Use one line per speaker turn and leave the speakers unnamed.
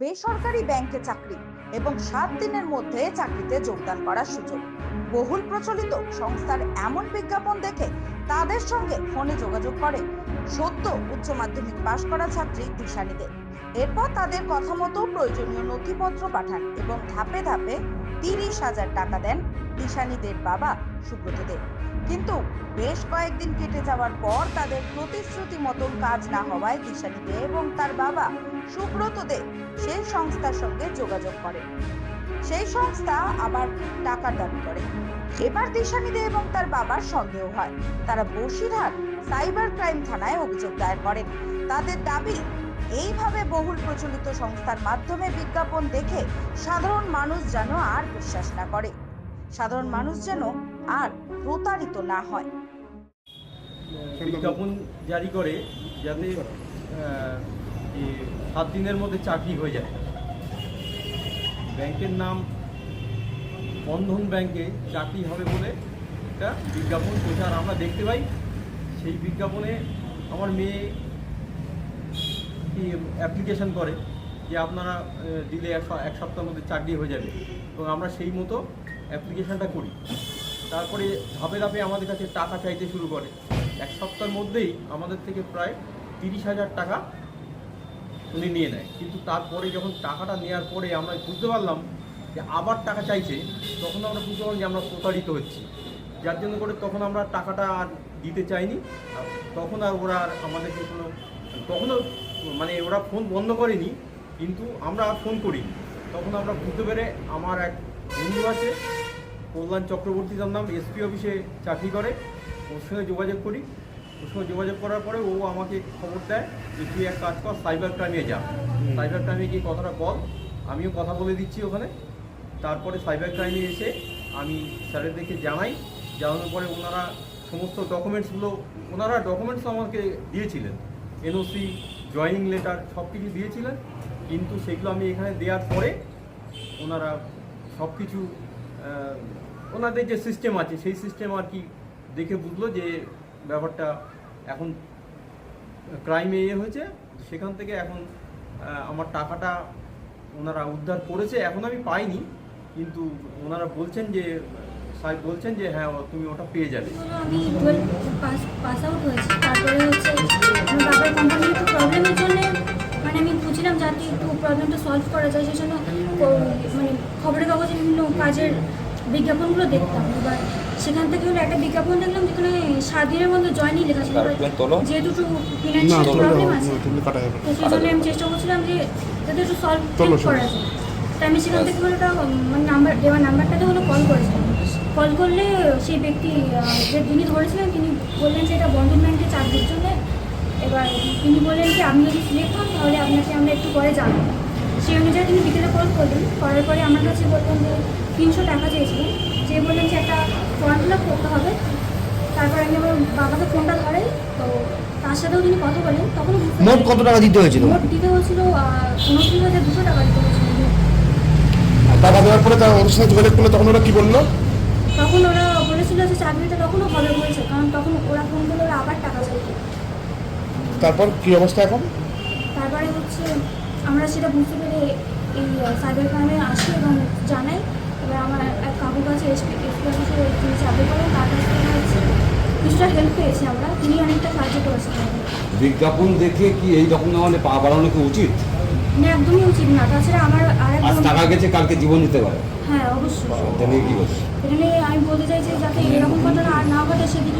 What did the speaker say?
বেসরকারি ব্যাংকে চাকরি এবং সাত দিনের মধ্যে চাকরিতে যোগদান করার সুযোগ। বহুল প্রচলিত সংস্থার এমন বিজ্ঞাপন দেখে তাদের সঙ্গে ফোনে যোগাযোগ করে সত্য উচ্চ মাধ্যমিক পাশ করা ছাত্রী দিশানিদের এরপর তাদের কথা মতো প্রয়োজনীয় নথিপত্র পাঠান এবং ধাপে ধাপে তিরিশ হাজার টাকা দেন দিশানিদের বাবা সুব্রত দেব কিন্তু বেশ কয়েকদিন কেটে যাওয়ার পর তাদের প্রতিশ্রুতি মতন কাজ না হওয়ায় দিশানি দে এবং তার বাবা সুব্রত দে সেই সংস্থার সঙ্গে যোগাযোগ করে সেই সংস্থা আবার টাকার দাবি করে। এবার দিশানি দে এবং তার বাবার সন্দেহ হয়। তারা বসিরহাট সাইবার ক্রাইম থানায় অভিযোগ দায়ের করেন। তাদের দাবি, এইভাবে বহুল প্রচলিত সংস্থার মাধ্যমে বিজ্ঞাপন দেখে সাধারণ মানুষ যেন আর বিশ্বাস না করে। সাধারণ মানুষ যেন আর প্রতারিত না হয়।
বিজ্ঞাপন জারি করে যাতে সাত দিনের মধ্যে চাকরি হয়ে যায়। ব্যাংকের নাম বন্ধন ব্যাংকে চাকরি হবে বলে একটা বিজ্ঞাপন প্রচার আমরা দেখতে পাই। সেই বিজ্ঞাপনে আমার মেয়ে অ্যাপ্লিকেশন করে যে আপনারা দিলে এক স- এক সপ্তাহের মধ্যে চাকরি হয়ে যাবে। এবং আমরা সেই মতো অ্যাপ্লিকেশনটা করি। তারপরে ধাপে ধাপে আমাদের কাছে টাকা চাইতে শুরু করে। এক সপ্তাহের মধ্যেই আমাদের থেকে প্রায় তিরিশ হাজার টাকা উনি নিয়ে নেয়। কিন্তু তারপরে যখন টাকাটা নেওয়ার পরে আমরা বুঝতে পারলাম যে আবার টাকা চাইছে, তখন আমরা বুঝতে পারলাম যে আমরা প্রতারিত হচ্ছি। যার জন্য করে তখন আমরা টাকাটা আর দিতে চাইনি। তখন আর ওরা আর আমাদেরকে কোনো, তখনও মানে ওরা ফোন বন্ধ করেনি, কিন্তু আমরা আর ফোন করিনি। তখন আমরা বুঝতে পেরে আমার এক বন্ধু আছে কল্যাণ চক্রবর্তী তার নাম এসপি অফিসে চাকরি করে ওর সঙ্গে যোগাযোগ করি। ওর সঙ্গে যোগাযোগ করার পরে ও আমাকে খবর দেয় যে তুই এক কাজ কর সাইবার ক্রাইমে যা। সাইবার ক্রাইমে গিয়ে কথাটা বল আমিও কথা বলে দিচ্ছি ওখানে। তারপরে সাইবার ক্রাইমে এসে আমি স্যারেদেরকে জানাই। জানানোর পরে ওনারা সমস্ত ডকুমেন্টসগুলো ওনারা ডকুমেন্টস আমাকে দিয়েছিলেন। এনওসি জয়েনিং লেটার সব কিছু দিয়েছিলেন। কিন্তু সেগুলো আমি এখানে দেওয়ার পরে ওনারা সব কিছু ওনাদের যে সিস্টেম আছে, সেই সিস্টেম আর কি দেখে বুঝলো যে ব্যাপারটা এখন ক্রাইমে ইয়ে হয়েছে, সেখান থেকে এখন আমার টাকাটা ওনারা উদ্ধার করেছে। এখন আমি পাইনি, কিন্তু ওনারা বলছেন যে সাহেব বলছেন যে হ্যাঁ তুমি ওটা পেয়ে যাবে।
পাস আউট তারপরে হচ্ছে, আমার বাবার কোম্পানির একটু প্রবলেমের জন্য মানে আমি বুঝলাম যাতে একটু প্রবলেমটা সলভ করা যায় সেই জন্য মানে খবরের কাগজে বিভিন্ন কাজের বিজ্ঞাপনগুলো দেখতাম। এবার সেখান থেকে হলো একটা বিজ্ঞাপন দেখলাম যেখানে সাত দিনের মধ্যে জয়নি লেখা ছিল। যেহেতু একটু ফিনান্সিয়াল প্রবলেম আছে তো সেই জন্য আমি চেষ্টা করছিলাম যে যাতে একটু সলভ করা যায়। তো আমি সেখান থেকে হলো ওটা মানে নাম্বার দেওয়া নাম্বারটাতে হলো কল করেছিলাম। কল করলে সেই ব্যক্তি যে যিনি ধরেছিলেন তিনি বললেন যে এটা বন্ধন ব্যাংকে চাকরির জন্য এবার তিনি বললেন যে আপনি যদি সিলেক্ট হন তাহলে আপনাকে আমরা একটু পরে জানাব। সেই অনুযায়ী তিনি বিকেলে কল করলেন। করার পরে আমার কাছে বললেন যে তিনশো টাকা চেয়েছিলেন। যে বললেন যে একটা ফর্ম ফিল আপ করতে হবে। তারপর আমি আমার বাবাকে ফোনটা ধরাই। তো তার সাথেও তিনি কথা বলেন। তখন
মোট কত টাকা দিতে হয়েছিল?
মোট দিতে হয়েছিল উনত্রিশ হাজার দুশো টাকা দিতে হয়েছিল।
টাকা দেওয়ার পরে তার ওর সাথে যোগাযোগ করলে তখন ওরা কি বলল?
তখন ওরা বলেছিল যে চাকরিটা তখনও হবে বলছে। কারণ তখন ওরা ফোন করলে ওরা আবার টাকা চাইছে
তারপর কি অবস্থা এখন?
তারপরে হচ্ছে আমরা সেটা বুঝতে পেরে এই সাইবার ক্রাইমে আসি এবং জানাই। এবার আমার এক কাকুর কাছে এসপি এসপি অফিসে তিনি চাকরি করেন তার কাছ থেকে হচ্ছে কিছুটা হেল্প পেয়েছি আমরা। তিনি অনেকটা সাহায্য করেছেন
বিজ্ঞাপন দেখে কি এই রকম মানে পা বাড়ানো কি উচিত?
না একদমই উচিত না। তাছাড়া আমার আর
আজ টাকা গেছে কালকে জীবন দিতে পারে।
হ্যাঁ অবশ্যই।
এটা নিয়ে কি বলছি?
এখানে আমি বলতে চাইছি যাতে এরকম ঘটনা আর না ঘটে সেদিকে